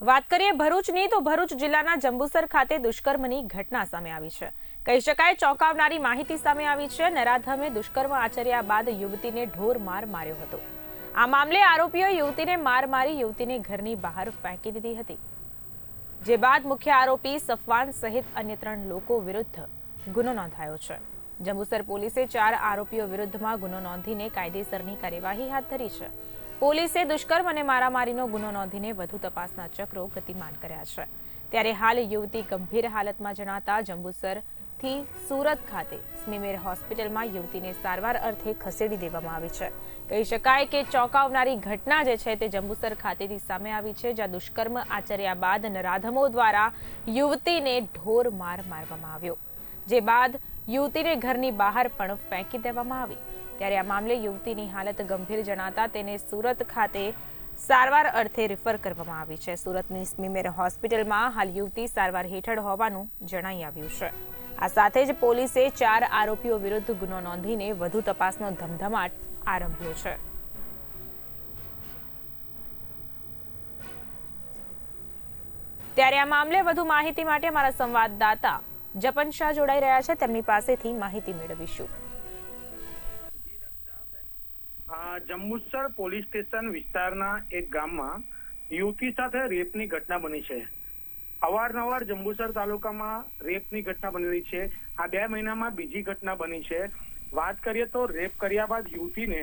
વાત કરીએ ભરૂચની, તો ભરૂચ જિલ્લાના જંબુસર ખાતે દુષ્કર્મની ઘટના સામે આવી છે. કહી શકાય ચોંકાવનારી માહિતી સામે આવી છે નરાધમે દુષ્કર્મ આચર્યા બાદ યુવતીને ઢોર માર માર્યો હતો. આ મામલે આરોપીઓએ યુવતીને માર મારી યુવતીને ઘરની બહાર ફેંકી દીધી હતી. જે બાદ મુખ્ય આરોપી સફવાન સહિત અન્ય ત્રણ લોકો વિરુદ્ધ ગુનો નોંધાયો છે. જંબુસર પોલીસે ચાર આરોપીઓ વિરુદ્ધમાં ગુનો નોંધીને કાયદેસરની કાર્યવાહી હાથ ધરી છે. પોલીસે દુષ્કર્મ અને મારામારીનો ગુનો નોંધીને વધુ તપાસના ચક્રો ગતિમાન કર્યા છે. ત્યારે હાલ યુવતી ગંભીર હાલતમાં જણાતા જંબુસરથી સુરત ખાતે સ્મીમેર હોસ્પિટલમાં યુવતીને સારવાર અર્થે ખસેડી દેવામાં આવી છે. કહી શકાય કે ચોંકાવનારી ઘટના જે છે તે જંબુસર ખાતેથી સામે આવી છે, જ્યાં દુષ્કર્મ આચર્યા બાદ નરાધમો દ્વારા યુવતીને ઢોર માર મારવામાં આવ્યો. જે બાદ યુવતીને ઘરની બહાર પણ ફેંકી દેવામાં આવી. ત્યારે આ મામલે યુવતીની હાલત ગંભીર જણાતા તેને સુરત ખાતે સારવાર અર્થે રિફર કરવામાં આવી છે. સુરતની સ્મીમેર હોસ્પિટલમાં હાલ યુવતી સારવાર હેઠળ હોવાનું જણાઈ આવ્યું છે. આ સાથે જ પોલીસે ચાર આરોપીઓ વિરુદ્ધ ગુનો નોંધીને વધુ તપાસનો ધમધમાટ આરંભ્યો છે. ત્યારે આ મામલે વધુ માહિતી માટે અમારા સંવાદદાતા જપન શાહ જોડાઈ રહ્યા છે. તેમની પાસેથી માહિતી મેળવીશું. જંબુસર પોલીસ સ્ટેશન વિસ્તારના એક ગામમાં યુવતી સાથે રેપની ઘટના બની છે. અવારનવાર જંબુસર તાલુકામાં રેપની ઘટના બની રહી છે. આ બે મહિનામાં બીજી ઘટના બની છે. વાત કરીએ તો રેપ કર્યા બાદ યુવતીને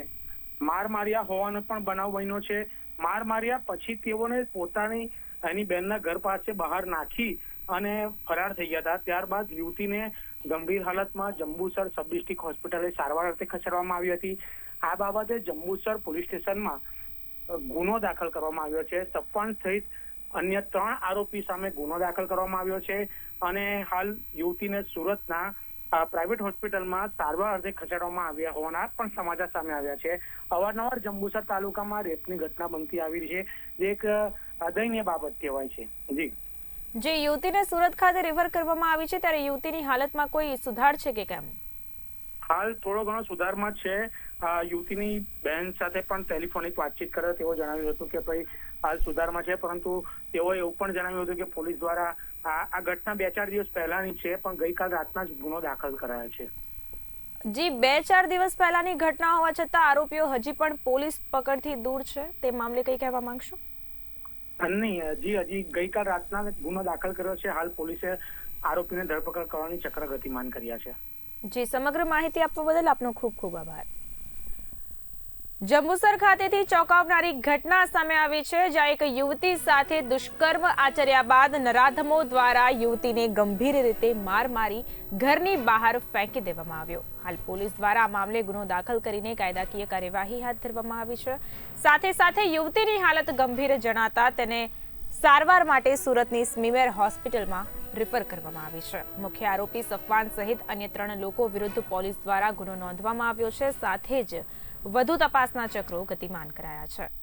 માર માર્યા હોવાનો પણ બનાવ બન્યો છે. માર માર્યા પછી તેઓને પોતાની એની બેનના ઘર પાસે બહાર નાખી અને ફરાર થઈ ગયા હતા. ત્યારબાદ યુવતીને ગંભીર હાલતમાં જંબુસર સબ ડિસ્ટ્રિક્ટ હોસ્પિટલે સારવાર અર્થે ખસેડવામાં આવી હતી. આ બાબતે જંબુસર પોલીસ સ્ટેશનમાં ગુનો દાખલ કરવામાં આવ્યો છે. સફવાન સહિત અન્ય ત્રણ આરોપી સામે ગુનો દાખલ કરવામાં આવ્યો છે અને હાલ યુવતીને સુરતના પ્રાઇવેટ હોસ્પિટલમાં સારવાર અર્થે ખસેડવામાં આવ્યા હોવાના પણ સમાચાર સામે આવ્યા છે. અવારનવાર જંબુસર તાલુકામાં રેપની ઘટના બનતી આવી છે. જે એક દયનીય બાબત કહેવાય છે. જી. જે યુવતીને સુરત ખાતે રિફર કરવામાં આવી છે, ત્યારે યુવતીની હાલતમાં કોઈ સુધાર છે કે કેમ? હાલ થોડો ઘણો સુધારમાં છે. યુવતીની બહેન સાથે પણ ટેલિફોનિક વાતચીત કરે તેઓ જણાવ્યું હતું કે ભાઈ હાલ સુધારમાં છે પરંતુ તેઓએ એવું પણ જણાવ્યું હતું કે પોલીસ દ્વારા આ આ ઘટના બે ચાર દિવસ પહેલાની છે પણ ગઈકાલ રાતના જ ગુનો દાખલ કરાયો છે. જી બે ચાર દિવસ પહેલાની ઘટના હોવા છતાં આરોપીઓ હજી પણ પોલીસ પકડથી દૂર છે. તે મામલે કંઈ કહેવા માંગશો? નહીં હજી હજી ગઈકાલ રાતના ગુનો દાખલ કર્યો છે. હાલ પોલીસે આરોપીને ધરપકડ કરવાની ચક્ર ગતિમાન કર્યા છે. જી, સમગ્ર માહિતી આપવા બદલ આપનો ખૂબ ખૂબ આભાર. જંબુસર ખાતેથી ચોંકાવનારી ઘટના સામે આવી છે, જ્યાં એક યુવતી સાથે દુષ્કર્મ આચર્યા બાદ નરાધમો દ્વારા યુવતીને ગંભીર રીતે માર મારી ઘરની બહાર ફેંકી દેવામાં આવ્યો. હાલ પોલીસ દ્વારા આ મામલે ગુનો દાખલ કરીને કાયદાકીય કાર્યવાહી હાથ ધરવામાં આવી છે. સાથે સાથે યુવતીની હાલત ગંભીર જણાતા તેને સારવાર માટે સુરતની સ્મીમેર હોસ્પિટલમાં રિફર કરવામાં આવી છે. મુખ્ય આરોપી સફવાન સહિત અન્ય ત્રણ લોકો વિરુદ્ધ પોલીસ દ્વારા ગુનો નોંધવામાં આવ્યો છે. સાથે જ વધુ તપાસના ચક્રો ગતિમાન કરાયા છે.